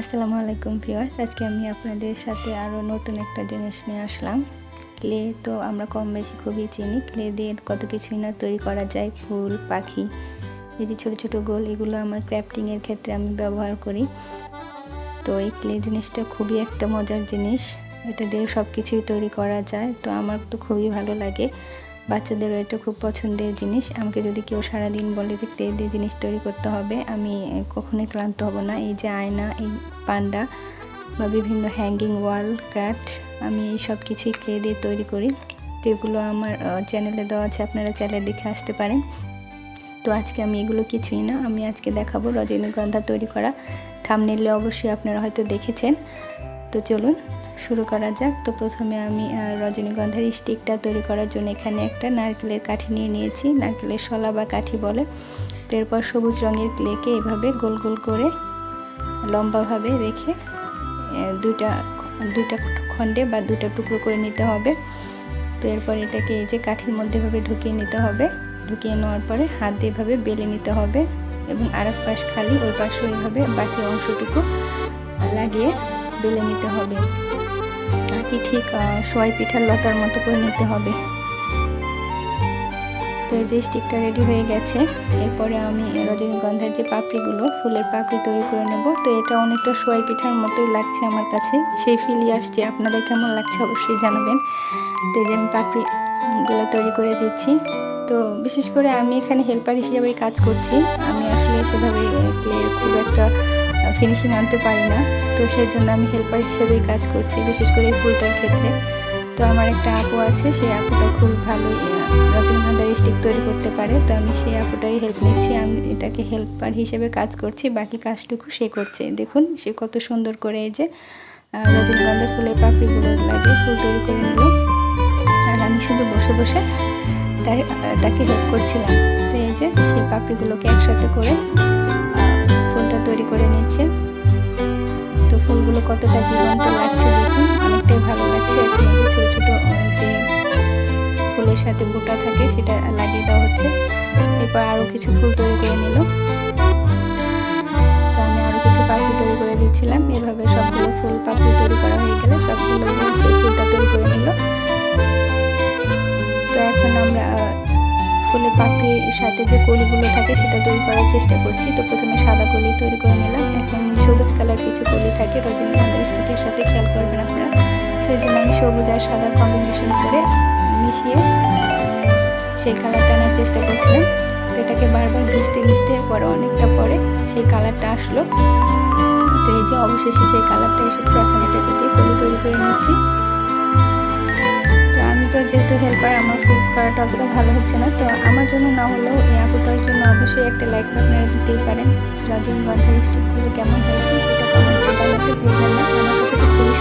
আসসালামু আলাইকুম ভিউয়ার্স, আজকে আমি আপনাদের সাথে আরও নতুন একটা জিনিস নিয়ে আসলাম। ক্লে তো আমরা কম বেশি খুবই চিনি ক্লে দিয়ে কত কিছুই না তৈরি করা যায়, ফুল, পাখি, এই যে ছোটো ছোটো গোল, এগুলো আমার ক্র্যাফটিংয়ের ক্ষেত্রে আমি ব্যবহার করি। তো এই ক্লে জিনিসটা খুবই একটা মজার জিনিস, এটা দিয়ে সব কিছুই তৈরি করা যায়, তো আমার তো খুবই ভালো লাগে। বাচ্চাদেরও এটা খুব পছন্দের জিনিস। আমাকে যদি কেউ সারাদিন বলে যে ক্লে দিয়ে জিনিস তৈরি করতে হবে, আমি কখনোই ক্লান্ত হব না। এই যে আয়না, এই পান্ডা বা বিভিন্ন হ্যাঙ্গিং ওয়াল ক্রাফট আমি এই সব কিছুই ক্লে দিয়ে তৈরি করি। তো এগুলো আমার চ্যানেলে দেওয়া আছে, আপনারা চ্যানেলে দেখে আসতে পারেন। তো আজকে আমি এগুলো কিছুই না, আমি আজকে দেখাবো রজনীগন্ধা তৈরি করা। থামনেলে অবশ্যই আপনারা হয়তো দেখেছেন। তো চলুন, শুরু করা যাক। তো প্রথমে আমি রজনীগন্ধার স্টিকটা তৈরি করার জন্য এখানে একটা নারকেলের কাঠি নিয়ে নিয়েছি, নারকেলের শলা বা কাঠি বলে। তো এরপর সবুজ রঙের ক্লেকে এভাবে গোল গোল করে লম্বাভাবে রেখে দুইটা দুইটা খণ্ডে বা দুটা টুকরো করে নিতে হবে। তো এরপর এটাকে এই যে কাঠির মধ্যে ভাবে ঢুকিয়ে নিতে হবে। ঢুকিয়ে নেওয়ার পরে হাত দিয়ে এভাবে বেলে নিতে হবে এবং আর পাশ খালি, ওই পাশে ওইভাবে বাকি অংশটুকু লাগিয়ে বেলে নিতে হবে। আর কি ঠিক সোয়াই পিঠার লতার মতো করে নিতে হবে। তো এই যে স্টিকটা রেডি হয়ে গেছে। এরপরে আমি রজনীগন্ধার যে পাপড়িগুলো, ফুলের পাপড়ি তৈরি করে নেব। তো এটা অনেকটা সোয়াই পিঠার মতোই লাগছে আমার কাছে। সেই ফিলি আসছে। আপনাদের কেমন লাগছে অবশ্যই জানাবেন। তো এই যে আমি পাপড়িগুলো তৈরি করে দিচ্ছি। তো বিশেষ করে আমি এখানে হেল্পার হিসেবেই কাজ করছি। আমি আসলে সেভাবে খুব একটা ফিনিশিং আনতে পারি না। তো সেই জন্য আমি হেল্পার হিসেবেই কাজ করছি, বিশেষ করে এই ফুলটার ক্ষেত্রে। তো আমার একটা আপু আছে, সেই আপুটা খুব ভালো রজনীগন্ধার স্টিক তৈরি করতে পারে। তো আমি সেই আপুটারই হেল্প নিচ্ছি, আমি তাকে হেল্পার হিসেবে কাজ করছি, বাকি কাজটুকু সে করছে। দেখুন, সে কত সুন্দর করে এই যে রজনীগন্ধার ফুলের পাপড়িগুলো লাগিয়ে ফুল তৈরি করে নিল। আর আমি শুধু বসে বসে তার তাকে হেল্প করছিলাম। তো এই যে, সেই পাপড়িগুলোকে একসাথে করে নিচ্ছে তো ফুলগুলো কতটা জীবন্ত লাগছে দেখুন, অনেকটাই ভালো লাগছে। এখন ছোটো ছোটো যে ফুলের সাথে বোটা থাকে, সেটা লাগিয়ে দেওয়া হচ্ছে। এরপর আরও কিছু ফুল তৈরি করে নিল। তো আমি আরও কিছু পাখি তৈরি করে দিচ্ছিলাম। এভাবে সবগুলো ফুল পাখি তৈরি করা হয়ে গেলে সবগুলো পাপড়ির সাথে যে কলিগুলো থাকে সেটা তৈরি করার চেষ্টা করছি। তো প্রথমে সাদা কলি তৈরি করে নিলাম। এখন সবুজ কালার কিছু কলি থাকে রজনীগন্ধার স্টিকের সাথে খেয়াল করবেন আপনারা। সেই জন্য আমি সবুজ আর সাদা কম্বিনেশন করে মিশিয়ে সেই কালারটা আনার চেষ্টা করছিলাম। তো এটাকে বারবার ঘিসতে ঘিসতে পরে অনেকটা পরে সেই কালারটা আসলো। তো এই যে অবশেষে সেই কালারটা এসেছে, এখন এটাকে দিয়ে কলি তৈরি করে নিচ্ছি। তো যেহেতু হেল্পার আমার ফুড করাটা অতটা ভালো হচ্ছে না। তো আমার জন্য না হলেও এই আপুটার জন্য অবশ্যই একটা লাইক আপনারা দিতেই পারেন। রজনীগন্ধার স্টিকগুলো কেমন হয়েছে, সেটা কমেন্টসে জানাতে ভুলবেন না। আমার কাছে খুবই